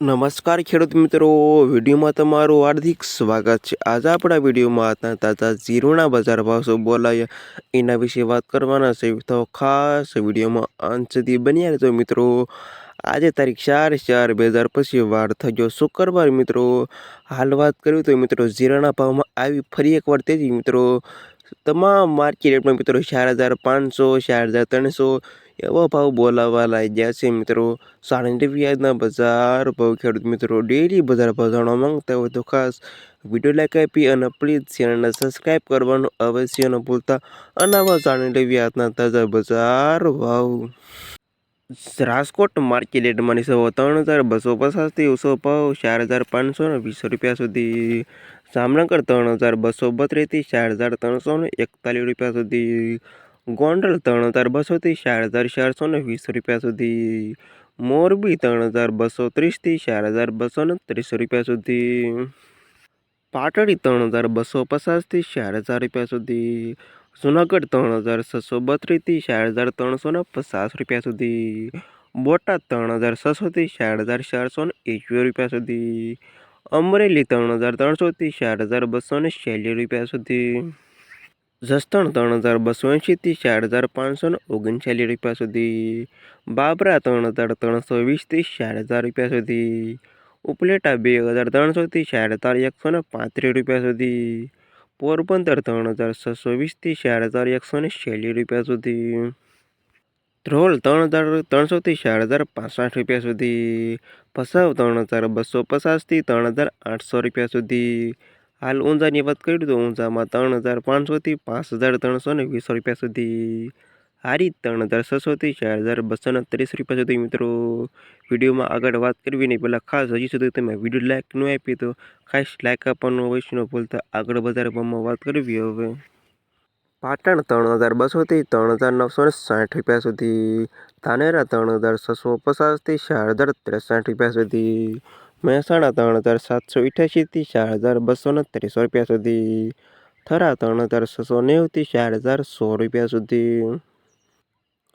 નમસ્કાર ખેડૂત મિત્રો, વિડીયોમાં તમારું હાર્દિક સ્વાગત છે. આજે આપણા વિડીયોમાં તાજા ઝીરોના બજાર ભાવ શું બોલાય, એના વિશે વાત કરવાના છે. તો ખાસ વિડીયોમાં અંત સુધી બન્યા રહેજો મિત્રો. આજે તારીખ ચાર ચાર બે હજાર પછી વાર થયો શુક્રવાર મિત્રો. હાલ વાત કરવી તો મિત્રો જીરાના ભાવમાં આવી ફરી એકવાર તેજી મિત્રો. તમામ માર્કેટમાં મિત્રો ચાર હજાર પાંચસો, ચાર હજાર ત્રણસો એવો ભાવ બોલાવવા લાગ્યા છે મિત્રો. સાણંદ વ્યાજના બજાર ભાવ ખેડૂત મિત્રો ડેલી બજાર ભાવ માંગતા હોય તો ખાસ વીડિયો લાઈક આપી અને પ્લીઝ ચેનલને સબસ્ક્રાઈબ કરવાનું અવશ્ય ન ભૂલતા. અને આવા સાણંદ વ્યાજના તાજા બજાર ભાવ. રાજકોટ માર્કેટ રેટમાં ત્રણ હજાર બસો પચાસથી ઓછો ભાવ ચાર હજાર પાંચસો ને વીસ રૂપિયા સુધી. જામનગર ત્રણ હજાર બસો બત્રીસથી ચાર હજાર ત્રણસો ને એકતાલીસ રૂપિયા સુધી. ગોંડલ ત્રણ હજાર બસોથી ચાર હજાર ચારસો ને વીસ રૂપિયા સુધી. મોરબી ત્રણ હજાર બસો ત્રીસથી ચાર હજાર બસો ને ત્રીસ રૂપિયા સુધી. પાટડી ત્રણ હજાર બસો પચાસથી ચાર હજાર રૂપિયા સુધી. જુનાગઢ ત્રણ હજાર છસો બત્રીસથી ચાર હજાર ત્રણસો ને પચાસ રૂપિયા સુધી. બોટાદ ત્રણ હજાર છસોથી ચાર હજાર ચારસો ને એકવીસ રૂપિયા સુધી. અમરેલી ત્રણ હજાર ત્રણસોથી ચાર હજાર બસો ને રૂપિયા સુધી. જસદણ ત્રણ હજાર બસો એંશીથી ચાર હજાર પાંચસો ને ઓગણચાલીસ રૂપિયા સુધી. બાબરા ત્રણ હજાર ત્રણસો વીસથી ચાર હજાર રૂપિયા સુધી. ઉપલેટા બે હજાર ત્રણસોથી ચાર હજાર એકસો ને પાંત્રીસ રૂપિયા સુધી. પોરબંદર ત્રણ હજાર છસો વીસથી ચાર હજાર એકસો ને છેલ્લી રૂપિયા સુધી. ધ્રોલ ત્રણ હજાર ત્રણસોથી ચાર હજાર પાસઠ રૂપિયા સુધી. પસાવ ત્રણ હજાર બસો પચાસથી ત્રણ હજાર આઠસો રૂપિયા સુધી. હાલ ઊંઝાની વાત કરી તો ઊંઝામાં ત્રણ હજાર પાંચસોથી પાંચ હજાર ત્રણસો ને વીસ રૂપિયા સુધી. હારી ત્રણ હજાર છસોથી ચાર હજાર બસો ને ત્રીસ રૂપિયા સુધી મિત્રો. વિડીયોમાં આગળ વાત કરવી નહીં, પહેલાં ખાસ હજી સુધી તમે વીડિયો લાઇક ન આપી તો ખાસ લાઇક આપવાનું અવશ્ય ન ભૂલતા. આગળ વધારે ભાવમાં વાત કરવી હવે. પાટણ ત્રણ હજાર બસોથી ત્રણ હજાર નવસો ને સાઠ રૂપિયા સુધી. ધાનેરા ત્રણ હજાર છસો પચાસથી ચાર હજાર ત્રેસાઠ રૂપિયા સુધી. મહેસાણા ત્રણ હજાર સાતસો ઇઠ્યાસીથી ચાર હજાર બસો ને ત્રીસો રૂપિયા સુધી. થરા ત્રણ હજાર છસો નેવુંથી ચાર હજાર સો રૂપિયા સુધી.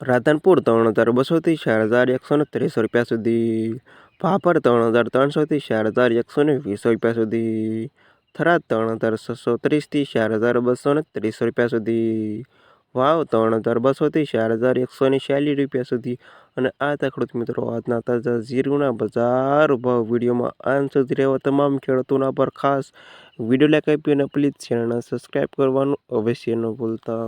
રાધનપુર ત્રણ હજાર બસોથી ચાર હજાર એકસો ને ત્રીસ રૂપિયા સુધી. ભાભર ત્રણ હજાર ત્રણસોથી ચાર હજાર એકસો ને વીસ રૂપિયા સુધી. થરાદ ત્રણ હજાર છસો ત્રીસથી ચાર હજાર બસો ને ત્રીસ રૂપિયા સુધી. વાવ ત્રણ હજાર બસોથી ચાર હજાર એકસો ને ચાલીસ રૂપિયા સુધી. અને આ તખડું મિત્રો આજના તાજા જીરુના બજાર ભાવ વિડીયોમાં. આન સુધી રહેવા તમામ ખેડૂતોના પર ખાસ વીડિયો લાઈક આપી અને પ્લીઝ ચેનલને સબસ્ક્રાઈબ કરવાનું અવશ્ય ન ભૂલતા.